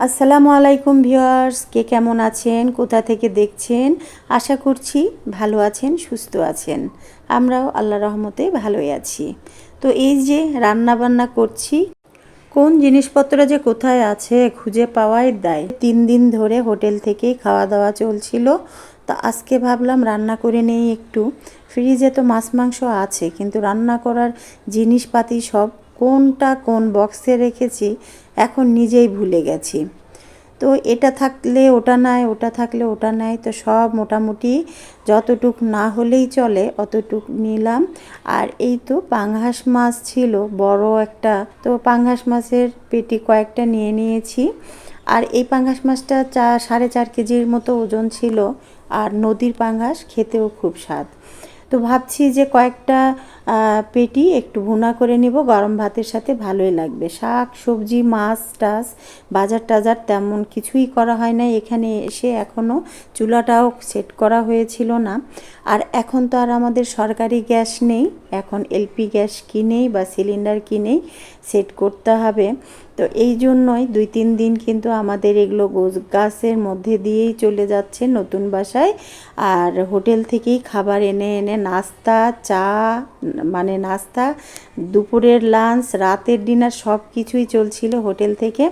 আসসালামু আলাইকুম ভিউয়ার্স, কে কেমন আছেন? কোথা থেকে দেখছেন? আশা করছি ভালো আছেন, সুস্থ আছেন। আমরাও আল্লাহ রহমতে ভালোই আছি। তো এই যে রান্না বান্না করছি, কোন জিনিসপত্র যে কোথায় আছে খুঁজে পাওয়াই দায়। তিন দিন ধরে হোটেল থেকেই খাওয়া দাওয়া চলছিল। তা আজকে ভাবলাম রান্না করে নেই একটু। ফ্রিজে তো মাছ মাংস আছে, কিন্তু রান্না করার জিনিসপাতি সব কোনটা কোন বক্সে রেখেছি, এখন নিজেই ভুলে গেছি। তো এটা থাকলে ওটা নাই, ওটা থাকলে ওটা নাই, তো সব মোটামুটি যতটুক না হলেই চলে অতটুক নিলাম। আর এই তো পাঙ্গাস মাছ ছিল, বড় একটা, তো পাঙ্গাস মাছের পেটি কয়েকটা নিয়ে নিয়েছি। আর এই পাঙ্গাস মাছটা চা, সাড়ে চার কেজির মতো ওজন ছিল, আর নদীর পাঙ্গাস খেতেও খুব স্বাদ। তো ভাবছি যে কয়েকটা পেটি একটু ভুনা করে নিব, গরম ভাতের সাথে ভালোই লাগবে। শাক, সবজি, মাছ, টাছ, বাজার টাজার তেমন কিছুই করা হয় না এখানে এসে এখনও চুলাটাও সেট করা হয়েছিল না। আর এখন তো আর আমাদের সরকারি গ্যাস নেই, এখন এলপি গ্যাস কিনেই বা সিলিন্ডার কিনেই সেট করতে হবে। তো এই জন্যই দুই তিন দিন কিন্তু আমাদের এগুলো গোছ গাছের মধ্যে দিয়েই চলে যাচ্ছে নতুন বাসায়। আর হোটেল থেকেই খাবার এনে এনে নাস্তা, চা মানে নাস্তা, দুপুরের লাঞ্চ রাতের ডিনার সব কিছুই চলছিল হোটেল থেকে।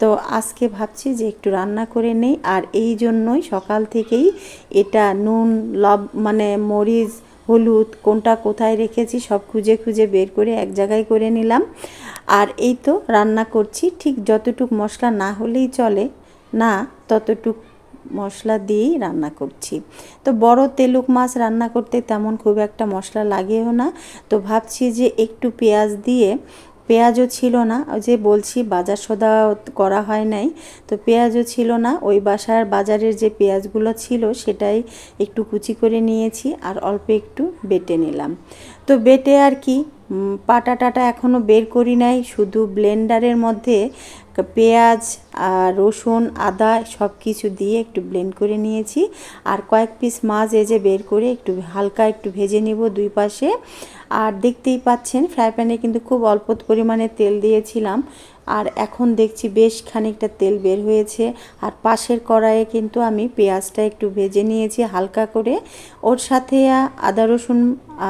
তো আজকে ভাবছি যে একটু রান্না করে নেই আর এই জন্যই সকাল থেকেই এটা নুন, লব মানে মরিচ, হলুদ কোনটা কোথায় রেখেছি সব খুঁজে খুঁজে বের করে এক জায়গায় করে নিলাম। আর এই তো রান্না করছি, ঠিক যতটুক মশলা না হলেই চলে, না ততটুক মশলা দিয়েই রান্না করছি। তো বড় তেলুক মাছ রান্না করতে তেমন খুব একটা মশলা লাগেও না। তো ভাবছি যে একটু পেঁয়াজ দিয়ে, পেঁয়াজও ছিল না যে বলছি বাজার সদা করা হয় নাই, তো পেঁয়াজও ছিল না। ওই বাসার বাজারের যে পেঁয়াজগুলো ছিল সেটাই একটু কুচি করে নিয়েছি আর অল্প একটু বেটে নিলাম। তো বেটে আর কি পাটা টাটা এখনও বের করি নাই, শুধু ব্লেন্ডারের মধ্যে পেঁয়াজ আর রসুন, আদা সব কিছু দিয়ে একটু ব্লেন্ড করে নিয়েছি। আর কয়েক পিস মাছ যে বের করে একটু হালকা একটু ভেজে নিব দুই পাশে। আর দেখতেই পাচ্ছেন, ফ্রাই প্যানে কিন্তু খুব অল্প পরিমাণে তেল দিয়েছিলাম। আর এখন দেখছি বেশ খানিকটা তেল বের হয়েছে। আর পাশের কড়াইয়ে কিন্তু আমি পেঁয়াজটা একটু ভেজে নিয়েছি হালকা করে। ওর সাথে আদা রসুন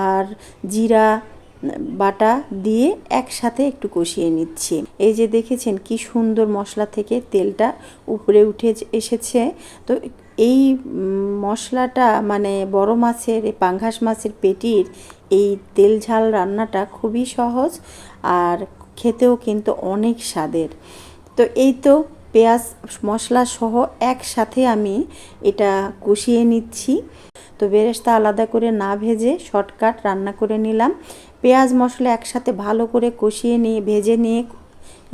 আর জিরা বাটা দিয়ে একসাথে একটু কষিয়ে নিচ্ছি। এই যে দেখেছেন কি সুন্দর মশলা থেকে তেলটা উপরে উঠে এসেছে। তো এই মশলাটা মানে বড় মাছের, এই পাঙ্গাস মাছের পেটির এই তেল ঝাল রান্নাটা খুবই সহজ আর খেতেও কিন্তু অনেক স্বাদের। তো এই তো পেঁয়াজ মশলা সহ একসাথে আমি এটা কষিয়ে নিচ্ছি। তো বেরেস্তা আলাদা করে না ভেজে শর্টকাট রান্না করে নিলাম। পেঁয়াজ মশলা একসাথে ভালো করে কষিয়ে নিয়ে, ভেজে নিয়ে,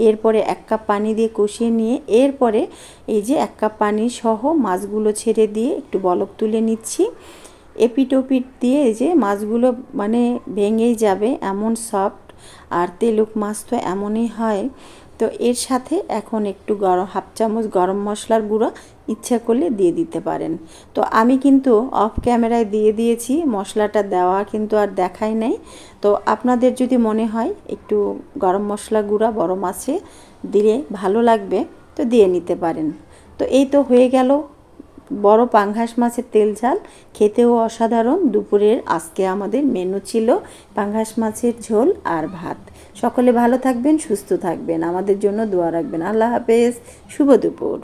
এরপরে এক কাপ পানি দিয়ে কষিয়ে নিয়ে, এরপরে এই যে এক কাপ পানি সহ মাছগুলো ছেড়ে দিয়ে একটু বলক তুলে নিচ্ছি। এপিটোপিট দিয়ে এই যে মাছগুলো মানে ভেঙেই যাবে, এমন সফট আর তেলুক মাছ তো এমনই হয়। তো এর সাথে এখন একটু গরম হাফ চামচ গরম মশলার গুঁড়ো ইচ্ছা করলে দিয়ে দিতে পারেন। তো আমি কিন্তু অফ ক্যামেরায় দিয়ে দিয়েছি, মশলাটা দেওয়া কিন্তু আর দেখাই নাই। তো আপনাদের যদি মনে হয় একটু গরম মশলা গুঁড়া বড় মাছে দিলে ভালো লাগবে, তো দিয়ে নিতে পারেন। তো এই তো হয়ে গেল বড় পাঙ্গাস মাছের তেল ঝাল। খেতেও অসাধারণ। দুপুরের আজকে আমাদের মেনু ছিল পাঙ্গাস মাছের ঝোল আর ভাত। সকলে ভালো থাকবেন সুস্থ থাকবেন। আমাদের জন্য দোয়া রাখবেন। আল্লাহ হাফেজ। শুভ দুপুর।